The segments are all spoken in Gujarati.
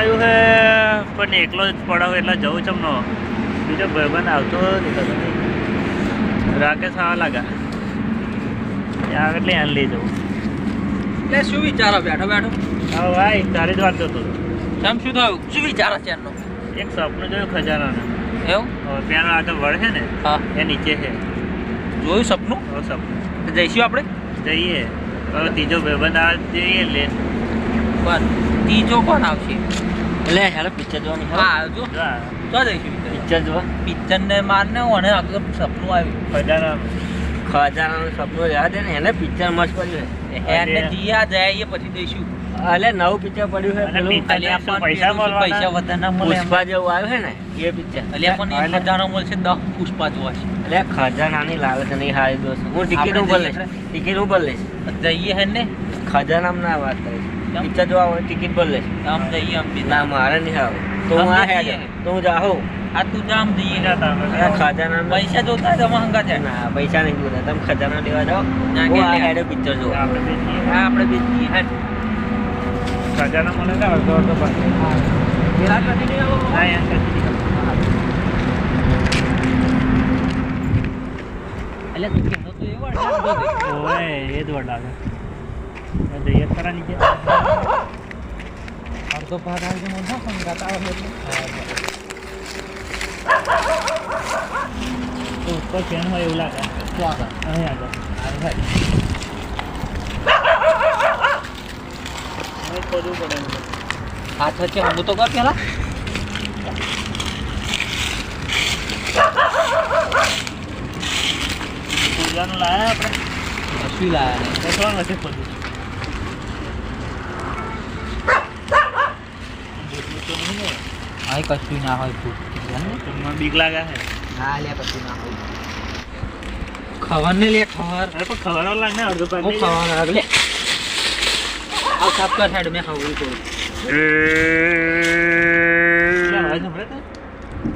હે પણ એકલો જ પડાવ એટલે જવું છે એમનો બીજો ભાઈબંધ આવતો રાકેશ આવા લાગા ત્યાં એટલે એને લઈ જવું? એટલે શું વિચારો? બેઠો બેઠો. હા ભાઈ તારી જ વાત કરતો હતો. શું થયું? શું વિચારો છે એમનો? એક સપનું જોયું ખજાનાનું. એવું? હવે પેલો આગળ વળ છે ને હા. એ નીચે છે. જોયું સપનું? હવે સપનું. જઈશું આપણે? જઈએ. હવે ત્રીજો ભાઈબંધ આવે જઈએ લે. બસ. ત્રીજો કોણ આવશે? એટલે હેલો પિક્ચર જોવાની હા જો. તો જઈશું પિક્ચર. જોવા? પિક્ચર ને મારને ઓને આગળ સપનું આવ્યું. ખજાના ખજાનાનું સપનું યાદ છે ને? એને પિક્ચર મસ્ત પડ્યું હેને અરે. જીયા જઈએ પછી જઈશું. અલે એટલે નવું પિક્ચર પડ્યું છે પેલું. પૈસા પૈસા? વધારે મળે પુષ્પા જેવું આવ્યું છે ને એ પિક્ચર. અલ્યા પણ એટલે- મળશે દસ પુષ્પા જોવા એટલે ખજાનાની લાલચ નહીં હારી દોસ્ત. હું ટિકિટ ઉપર લઈશ. ટિકિટ ઉપર લઈશ. જઈએ હે ને ખજાનામાં ના વાત કરીશ? પિક્ચર જોવા હોય ટિકિટ પર લઈશ આમ જઈએ આમ બી ના મારે નહીં આવે. તો હું આ જઈએ. તો હું જાહો આ તું જામ જઈએ જાતા ખજાના પૈસા જોતા હોય તો અમે હંગા છે ના પૈસા નહીં જોતા. તમે ખજાના લેવા જાઓ. ના, હું કે આ. હેડે પિક્ચર જો આપણે હા આપણે બી જઈએ હે ખજાના મને ના અડધો અડધો આવો ના, યાર, કદી નહીં. એટલે તું કહેતો તો એવો ઓય, એ જ વડાવે. જઈએ તો ખરા નીચે. અડધો ભાગ આવજો મને હો સંગાત આવે એટલે તો ઉપર ફેન હોય એવું લાગે શું આગળ અહીં આગળ ભાઈ હવે ખોદવું પડે. હાથ વચ્ચે હમું તો કર પેલા ખોદવાનું લાયા આપણે શું લાયા ને તો કોણ હશે ખોદવું? જેટલું તો નહીં ને. અહીં કશું ના હોય ભૂખ તમને બીક લાગે છે? ના લે કશું ના હોય. ખબર ને લે ખબર અરે પણ ખબર લાગે ને અડધો હું નહીં જાય. લે આ સાફ કર સાઈડ મેં ખાવું તો?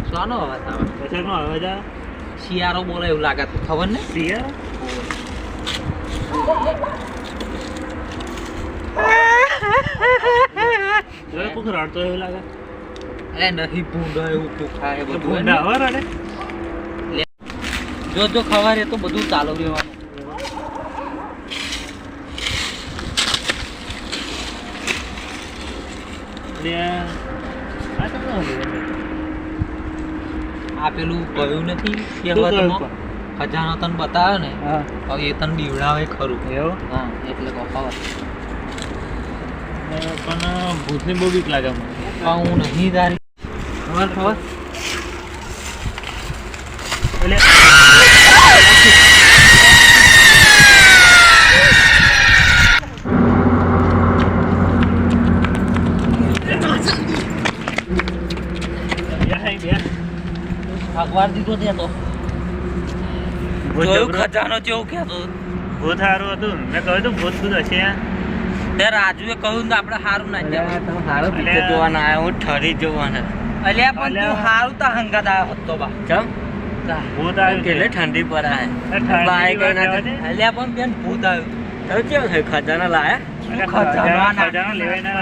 શાનો અવાજ આવે? કશાકનો અવાજ આવે? શિયાળો બોલે એવું લાગે તો ખબર ને? શિયાળ? કોક રડતો એવું લાગે. અરે નહીં ભૂંડા એવું બધું જો જો ખવા રે તો બધું ચાલુ રહેવાનું. આ પેલું ગયું નથી ખજાનો તને બતાવ્યો ને હવે એ તને બીવડાવે ખરું. હા એટલે કફાવત પણ ભૂતની બહુ બીક લાગે હું નહીં તારી ખબર ખબર એટલે અખબાર દીધો તે તો. ભૂત જોયું ખજાનો જેવું કહેતો. ભૂત સારું હતું. મેં કહ્યું હતું ભૂત ભૂત હશે તે રાજુએ કહ્યું આપણે સારું ના તમે સારો પિક્ચર જોવાના આવ્યા હું ઠરી જોવાના અલ્યા પણ તું. સારું તા હંગાત આવ્યો હતો બા. ચમ ભૂત આવ્યું છે. કેટલે ઠંડી પર આવે. અલ્યા પણ બેન ભૂત આવ્યું. તમે કેમ થયું? ખજાના લાયા? અરે ખજાનો? ખજાનો ના-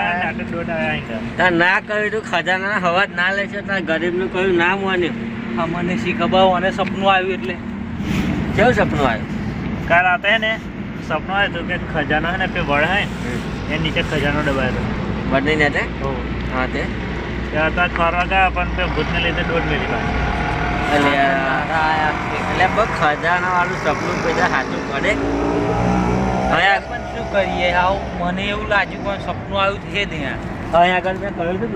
ના ના કહ્યું તું ખજાના હવા જ ના લેશે તાર ગરીબનું કહ્યું ના માન્યું હા મને શી ખબર અને સપનું આવ્યું એટલે. કેવું સપનું આવ્યું? કાલ આપે ને સપનું આવ્યું હતું કે ખજાનો હે ને પે વળ હે એ નીચે ખજાનો દબાયો બદલી ને તે હા તે. હતા ખોરવા ગયા પણ તે ભૂતને લીધે દોઢ મિલી પાછી. એટલે બસ ખજાના વાળું સપનું બધા સાચું પડે હવે પણ શું કરીએ? આવું મને એવું લાગ્યું પણ સપનું આવ્યું છે જ યાર અહીં આગળ મેં કહ્યું હતું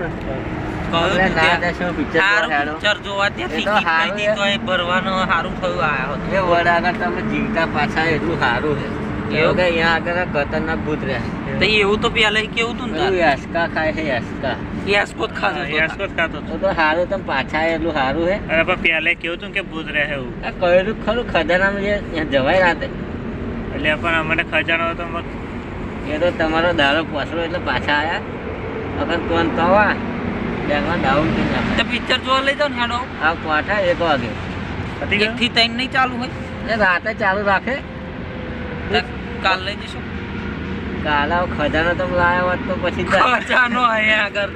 ને ભરવાનું સારું થયું આયા હતો આગળ તમે જીવતા પાછા એટલું સારું છે. એવું? કે અહીંયા આગળ ખતરનાક ભૂત રહે તો એવું તો પેલા કેવું તું ને યાસકા ખાય છે યાસકા. યાસકોત ખાતો યાસકો જ ખાતો તો તો સારું તમે પાછા એટલું સારું હે. અરે પણ પેલા કેવું તું કે ભૂત રહે એવું? આ કહેલું ખરું ખજાનામાં જે ત્યાં જવાય રાતે. એટલે પણ અમને ખજાનો તો એ તો તમારો દાડો પસરો એટલે પાછા આવ્યા અગર કોણ તો આ બેંકમાં ડાઉન થઈ તો પિક્ચર જોવા લઈ જાઓ ને હેડો. આ પાઠા એક વાગે. પતી એક થી ત્રણ નહીં ચાલુ હોય? એ રાતે ચાલુ રાખે. કાલ લઈ જઈશું. કાલે આવો ખજાનો તમે લાવ્યા હોત તો પછી તો- ખજાનો અહીંયા આગળ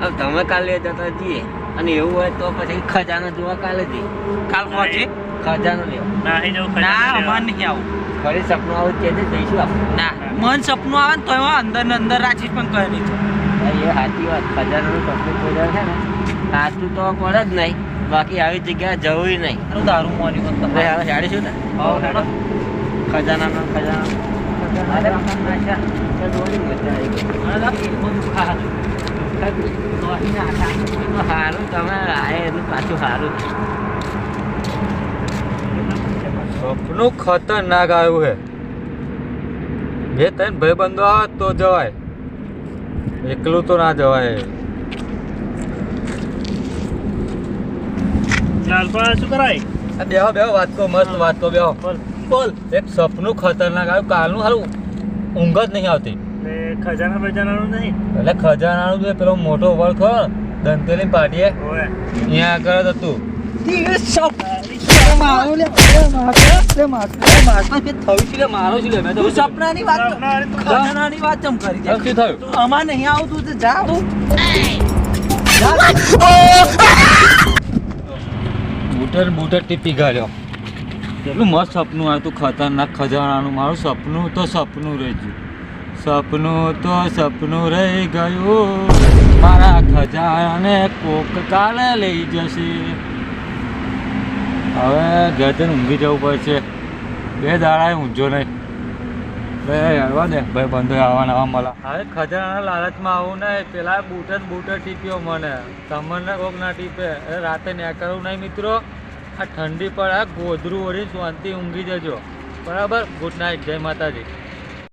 હવે તમે કાલે જતા જઈએ અને એવું હોય તો પછી ખજાનો જોવા કાલે જઈએ. કાલ પહોંચે ખજાનો લેવા. ના અમાર નહીં આવું. સપનું આવું છે જઈશું આપણે. ના મન સપનું આવે ને તો એમાં અંદર ને અંદર રાખીશ પણ કહે નહીં એ સાચી વાત. ખજાનાનું સપનું છે ને? સાચું તો પડે જ નહીં. બાકી આવી જગ્યાએ જવું નહીં. તારું દારૂ મોની તમે ને? ખજાના આટા. તો સારું તમે આવે એનું પાછું સારું સપનું ખતરનાક આવ્યું છે. બે ત્રણ ભાઈબંધો આવે તો જવાય. એકલું તો ના જવાય. લાલપા શું કરાય? આ બેહો બેહો વાત તો મસ્ત વાત તો બેહો. બોલ. બોલ એક સપનું ખતરનાક આવ્યું કાલનું સારું ઊંઘ જ નહીં આવતી. ને ખજાના બજાનાનું નહીં? એટલે ખજાનાનું જે પેલો મોટો વળ ખરો દંતેલી પાટીએ. અહીંયા આગળ જ હતું. તું વાત સપના અરે વાત કરી દે. શું થયું? તું નહીં આવતું જાઉં જા તું. બૂટર બૂટર ટીપી ગાળ્યો. કેટલું મસ્ત સપનું આવ્યું ખતરનાક ખજાનાનું. મારું સપનું તો સપનું રહી ગયું. સપનું તો સપનું રહી ગયું. મારા ખજાને કોક કાલે લઈ જશે. હવે ઘર ઊંઘી જવું પડશે. બે દાડા ઊંઝો નહીં. બે હળવા દે. ભાઈ, બંધો આવવાના, આવા મળે. હવે ખજાના લાલચમાં આવું નહીં. પેલા બૂટ જ બૂટ ટીપ્યો મને. તમને કોક ટીપે. રાતે ન્યા કરવું નહીં, મિત્રો. આ ઠંડી પડે ગોધરું ઓળી શાંતિ ઊંઘી જજો. બરાબર? ગુડ નાઇટ જય માતાજી.